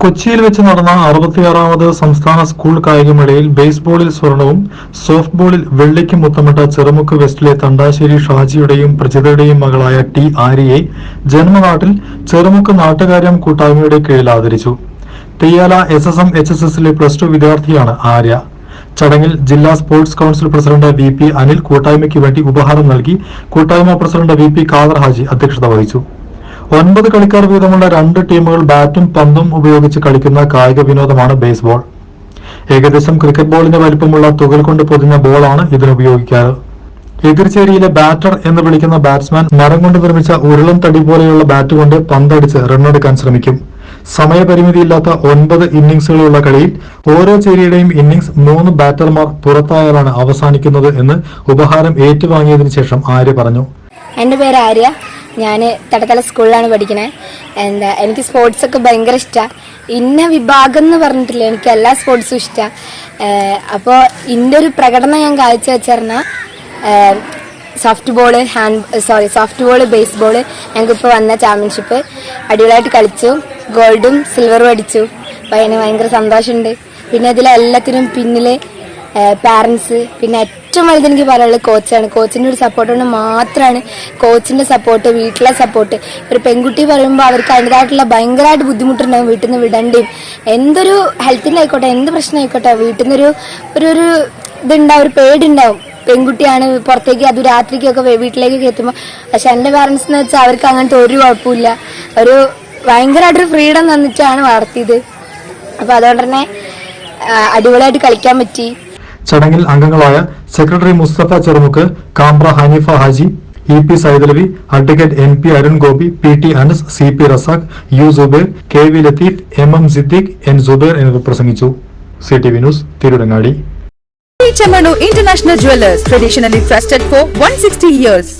കൊച്ചിയിൽ വെച്ച് നടന്ന അറുപത്തിയാറാമത് സംസ്ഥാന സ്കൂൾ കായികമേളയിൽ ബേസ്ബോളിൽ സ്വർണവും സോഫ്റ്റ് ബോളിൽ വെള്ളിക്ക് മുത്തമിട്ട ചെറുമുക്ക് വെസ്റ്റിലെ തണ്ടാശ്ശേരി ഷാജിയുടെയും പ്രജിതയുടെയും മകളായ ടി ആര്യയെ ജന്മനാട്ടിൽ ചെറുമുക്ക് നാട്ടുകാര്യം കൂട്ടായ്മയുടെ കീഴിൽ ആദരിച്ചു. Theyyala S S M H S എസിലെ പ്ലസ് ടു വിദ്യാർത്ഥിയാണ് ആര്യ. ചടങ്ങിൽ ജില്ലാ sports council president V P Anil കൂട്ടായ്മയ്ക്ക് വേണ്ടി ഉപഹാരം നൽകി കൂട്ടായ്മ president V P Khader Haji അധ്യക്ഷത വഹിച്ചു. ഒൻപത് കളിക്കാർ വീതമുള്ള രണ്ട് ടീമുകൾ ബാറ്റും പന്തും ഉപയോഗിച്ച് കളിക്കുന്ന കായിക വിനോദമാണ് ബേസ്ബോൾ. ഏകദേശം ക്രിക്കറ്റ് ബോളിന്റെ വലിപ്പമുള്ള തുകൽ കൊണ്ട് പൊതിഞ്ഞ ബോളാണ് ഇതിന് ഉപയോഗിക്കാറ്. എതിർചേരിയിലെ ബാറ്റർ എന്ന് വിളിക്കുന്ന ബാറ്റ്സ്മാൻ മരം കൊണ്ട് നിർമ്മിച്ച ഉരുളൻ തടി പോലെയുള്ള ബാറ്റ് കൊണ്ട് പന്തടിച്ച് റണ്ണെടുക്കാൻ ശ്രമിക്കും. സമയപരിമിതിയില്ലാത്ത ഒൻപത് ഇന്നിംഗ്സുകളുള്ള കളിയിൽ ഓരോ ചേരിയുടെയും ഇന്നിംഗ്സ് മൂന്ന് ബാറ്റർമാർ പുറത്തായാലാണ് അവസാനിക്കുന്നത് എന്ന് ഉപഹാരം ഏറ്റുവാങ്ങിയതിനു ശേഷം ആര്യ പറഞ്ഞു. എന്റെ പേര് ആര്യ. ഞാൻ തടത്തല സ്കൂളിലാണ് പഠിക്കണേ. എന്താ എനിക്ക് സ്പോർട്സ് ഒക്കെ ഭയങ്കര ഇഷ്ടമാണ് ഇന്ന വിഭാഗം എന്ന് പറഞ്ഞിട്ടില്ല എനിക്ക് എല്ലാ സ്പോർട്സും ഇഷ്ടമാണ് അപ്പോൾ ഇതിന്റെ ഒരു പ്രകടനം ഞാൻ കാഴ്ച വെച്ചിരുന്ന soft ball hand sorry soft ball base ball ഞങ്ങൾക്കിപ്പോൾ വന്ന ചാമ്പ്യൻഷിപ്പ് അടിപൊളിയായിട്ട് കളിച്ചു. ഗോൾഡും സിൽവറും അടിച്ചു. അപ്പോൾ അതിന് ഭയങ്കര സന്തോഷമുണ്ട്. പിന്നെ ഇതിലെല്ലാത്തിനും പിന്നിൽ പാരൻസ് പിന്നെ ഏറ്റവും വലുത് എനിക്ക് പറയാനുള്ളത് കോച്ചാണ് കോച്ചിന്റെ ഒരു സപ്പോർട്ട് കൊണ്ട് മാത്രമാണ് കോച്ചിന്റെ സപ്പോർട്ട് വീട്ടിലെ സപ്പോർട്ട് ഒരു പെൺകുട്ടി പറയുമ്പോൾ അവർക്ക് അതിന്റെതായിട്ടുള്ള ഭയങ്കരമായിട്ട് ബുദ്ധിമുട്ടുണ്ടാവും വീട്ടിൽ നിന്ന് വിടേണ്ടിയും എന്തൊരു ഹെൽത്തിന്റെ ആയിക്കോട്ടെ എന്ത് പ്രശ്നം ആയിക്കോട്ടെ വീട്ടിൽ നിന്നൊരു ഒരു ഒരു ഇതുണ്ടാവും ഒരു പേടിണ്ടാവും പെൺകുട്ടിയാണ് പുറത്തേക്ക് അത് രാത്രിക്കൊക്കെ വീട്ടിലേക്ക് എത്തുമ്പോൾ പക്ഷെ എന്റെ പാരൻസ് എന്ന് വെച്ചാൽ അവർക്ക് അങ്ങനത്തെ ഒരു കുഴപ്പമില്ല. ഒരു ഭയങ്കരമായിട്ടൊരു ഫ്രീഡം തന്നിട്ടാണ് വളർത്തിയത്. അപ്പോൾ അതുകൊണ്ട് തന്നെ അടിപൊളിയായിട്ട് കളിക്കാൻ പറ്റി. ചടങ്ങിൽ അംഗങ്ങളായ secretary Mustafa Cherumukku Kambra Haneefa Haji E P Saidalavi advocate N P Arun Gopi P T Anas C P Razak U Zubair K V Latheef M M Siddique N Zubair എന്നിവർ പ്രസംഗിച്ചു C T V news Tirurangadi international jewellers traditionally traditionally trusted for 160 years.